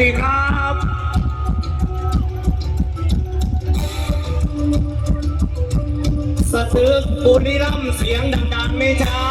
ดีครับสะทึกบุรีรัมเสียงดังๆไม่ช้า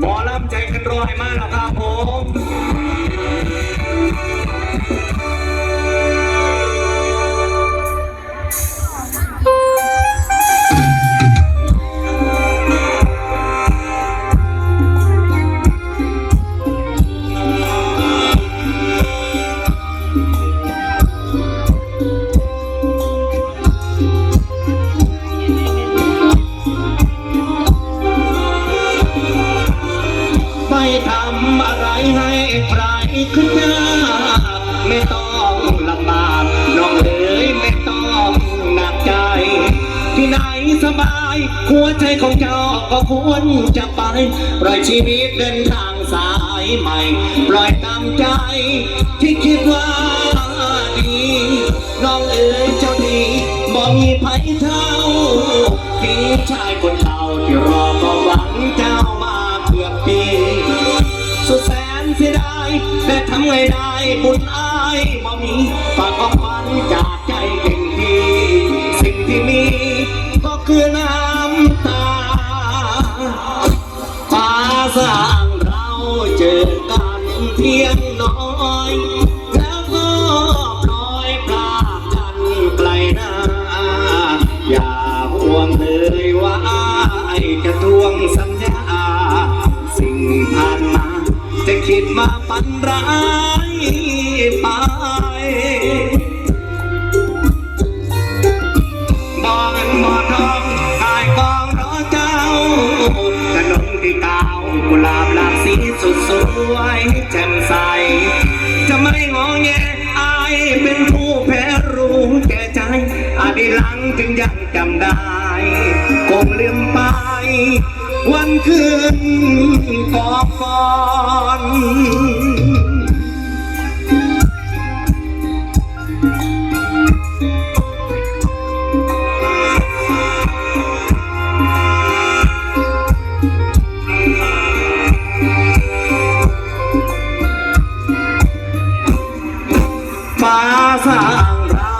หมอลำใจกันรอยมากแล้วครับผม ไม่ทำอะไรให้ใครขึ้นหน้า ไม่ต้องลำบากน้องเอ๋ยไม่ต้องหนักใจ ที่ไหนสบายหัวใจของเจ้าก็ควรจะไปปล่อยชีวิตเดินทางสายใหม่ ปล่อยตามใจที่คิดว่าดีน้องเอ๋ยเจ้าดีบอกมีไผเท่าพี่ชายคนเก่าที่รอก็หวังเจ้ แต่ทำไงได้บุญอายบ่มีฝากของขวันจากใจเก่งดีสิ่งที่มีก็คือน้ำตาฟ้าสร้างเราเจอกันเพียงิดมาปันร้ายไปบอเงินบอทองกายกองรอเจ้าขนมที่เก้ากุหลาบหลากสีสุดสวยแจ่มใส จะไม่งอแงอายเป็นผู้แพ้รู้แก่ใจอาดีหลังจึงยังจำได้คงลืมไปวันคืนกอนก่อ ฟ้าสร้างเรา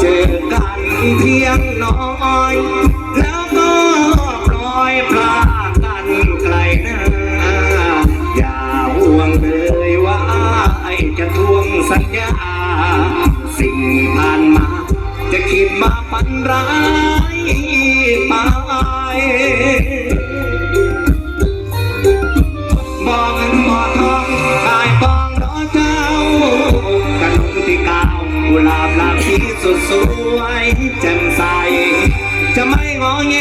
เจอกันเพียงน้อยันร้ายไปบอเงินบอทองกายกองรอเจ้าขนมที่เก้ากุหลาบลากสีสุดสวยแจ่มใส จะไม่งอแง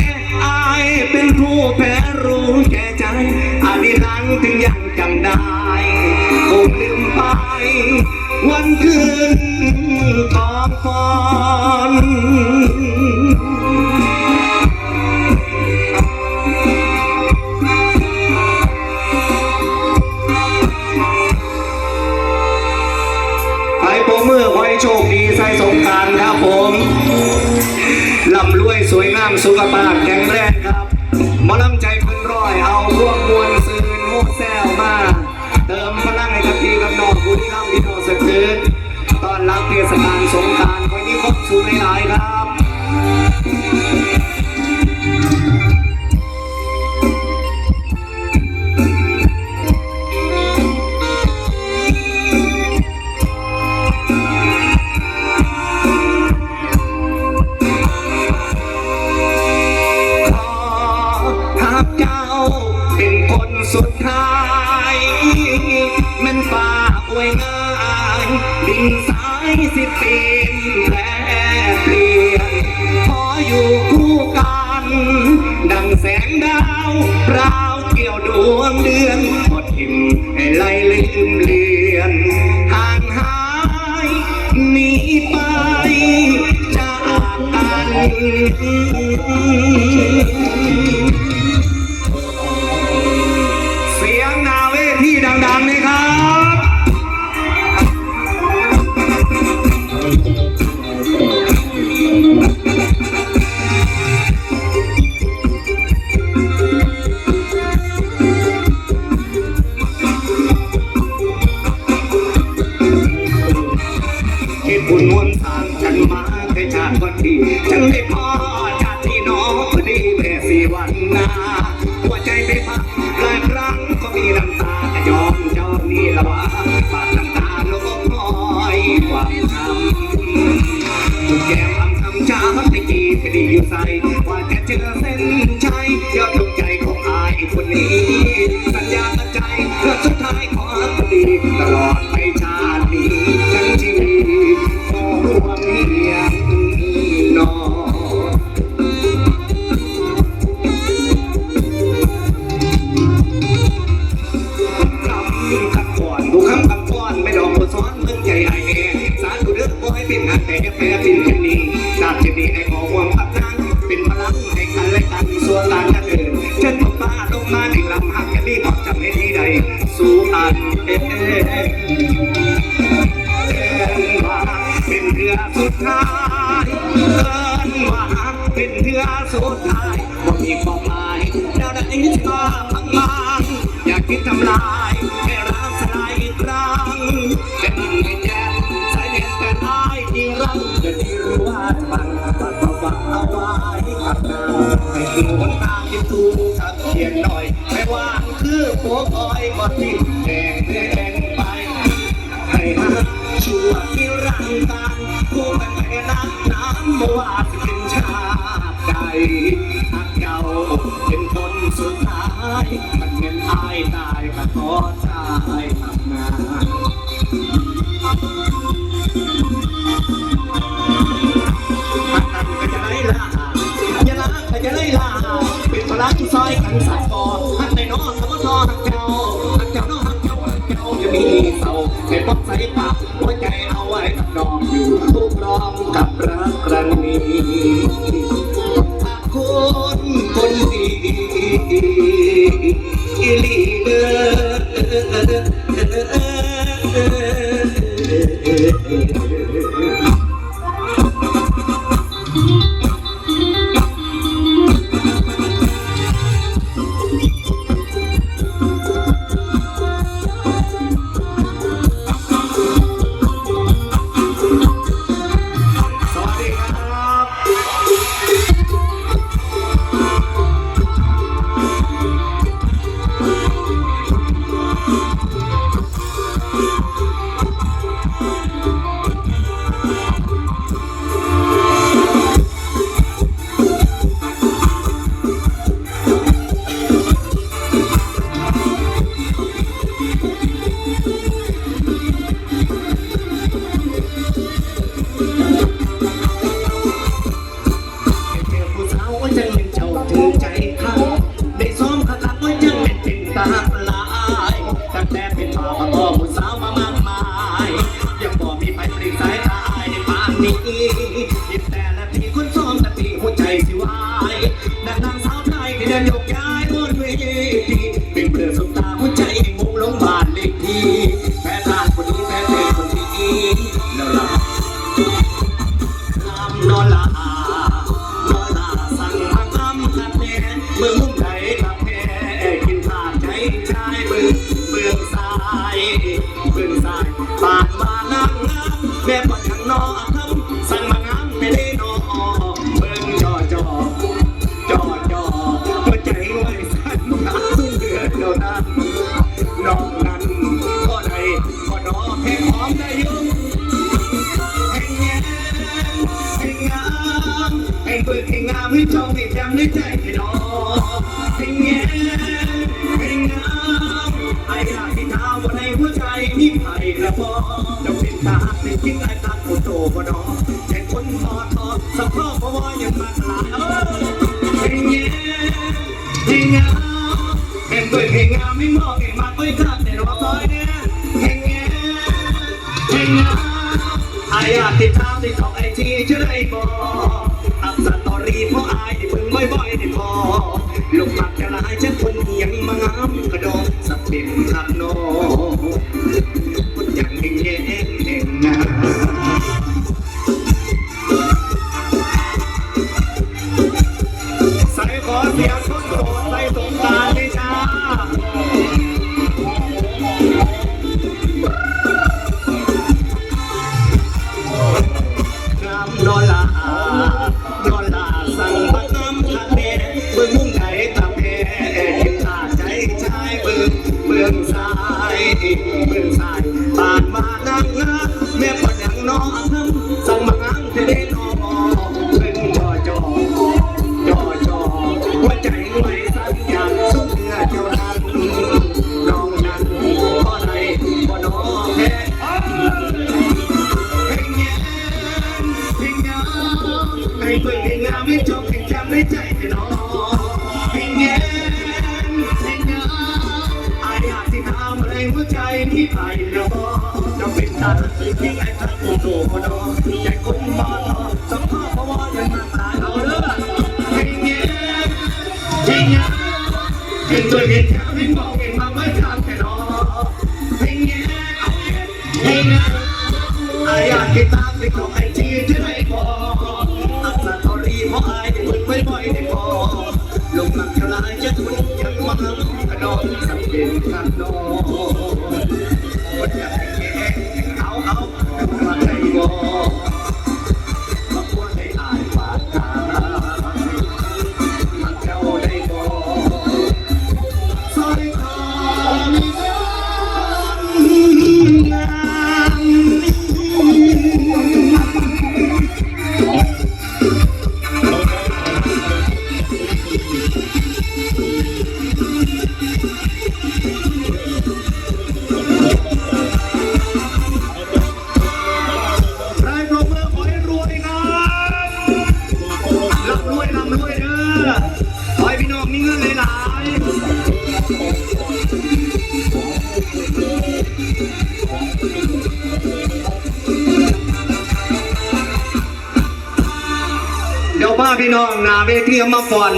อายเป็นผู้แพ้รู้แก่ใจอาดีหลังถึงยังจำได้คงลืมไปวันคืน วยสวยงามสุขภาพแข็งแรงครับมอลำใจ คนสุดท้ายแมันฟ้าอวยง่ายดินสายสิเปลี่ยนแปรเปลี่ยนขออยู่คู่กัน ดังแสงดาวพราวเกี่ยวดวงเดือนหมดทิมให้ไหลลืมเลือนห่างหายหนีไปจากกัน ตะดีอยู่ใส่ว่าจะเจอเส้นชัยยอดดวงใจของอายคนนี้ สัญญาใจเพื่อสุดท้ายขอรักดีตลอดไปชาตินี้ทั้งชีวิตขอรวมเพียงนอนดูคำคำก่อนไม่ดอกบัวซ้อนมืองใจไอแน่สาธุเด้อกบ่ให้เป็นหักแต่แพ้เป็น สู่อันเอ๊ะว่าเป็นเรือสุดท้ายเอินว่าเป็นเรือสุดท้ายบ่มีความหมายดาวใดที่าพังมานอยากคิดทำลายให้ร้างสลายอีกครั้งจะนิ่งไม่แจ่มสายเด็ดแต่อายที่รักจะที่รู้ว่าจะบังปัดเบาๆเอาไว้ขับหน้าให้ถึงหนทางที่ถูกทักเขียนหน่อยไม่ว่า คือหัวคอยก็ทิ้งแดงแดงไป ให้หักชั่วที่รังกันคู่กันไปนักน้ำไม่ว่าจะเป็นชาติใดหักเก่าเป็นคนสุดท้ายมันเป็นอายตายก็ขอตายทำงานหักกันก็จะได้ลาอย่าละก็จะได้ลาเป็นพลังซอยกันสักก่อน นองคำว่าทอหักเจ้าหักเจ้านองหักเจ้าเจ้าจะมีเศร้าให้ป๊อปใส่ปากหัวใจเอาไว้กับน้องอยู่ทุกร้องกับรักครั้งนี้คุณคนดีอีลี เบิกให้งามให้จองให้จำให้ใจให้นอให้แง่ให้งามให้อยากให้ท้าบนในหัวใจมีไผ่กระพอจะเป็นตาในทิ้งไอ้ตาโคโตบ่นอแค่คนทอทอสักพ่อเพราะว่ายังมาหลายเออให้แง่ให้งามให้เบิกให้งามให้มองให้มาไว้ข้างในรอคอยเนี่ยให้แง่ให้งามไอายอยากติดตามในของไอจีจะได้บอก สตอรี่เพราะอายที่เพิ่งบ่อยๆได้พอลูกมักจะลายฉันคนเหียงมางามกระดองสับเป็นขับโนคนอย่างเองเองเองงามใส่ขอเสียงคนโส กียงสายบานมานางงาแม่ปะดังน้องนึงสั่งมางเทนอเป็นจอจอจอจอหัวใจไหวสั่นอย่างสุดเนื้อเจ้าทันน้องนั้นพ่อไหนพ่อน้องแพ้ให้ตัวเองงามไม่จบให้จำไม่ใจให้น้องให้แง่าที่ไอ้ทักกูโดคนนอที่ไอ้คนบ้าสัมภาษณ์เพราะว่ายังมาตายเอาเด้อเพลงเนี้ยเพลงเนี้ยเพลงตัวเองเพลงบอกเองมาไม่ทำแค่นอเพลงเนี้ยเพลงเนี้ยไอ้อยากติดตามในของไอจีที่ไหนพออัศทอรีเพราะไอ้เปิดไม่บ่อยได้พอลงหลักทลายจะทุนยังมาขนมสังเกตกันนอคนอยาก เดี๋ยวพาพี่น้องหนาเวทีเอามาฟ้อน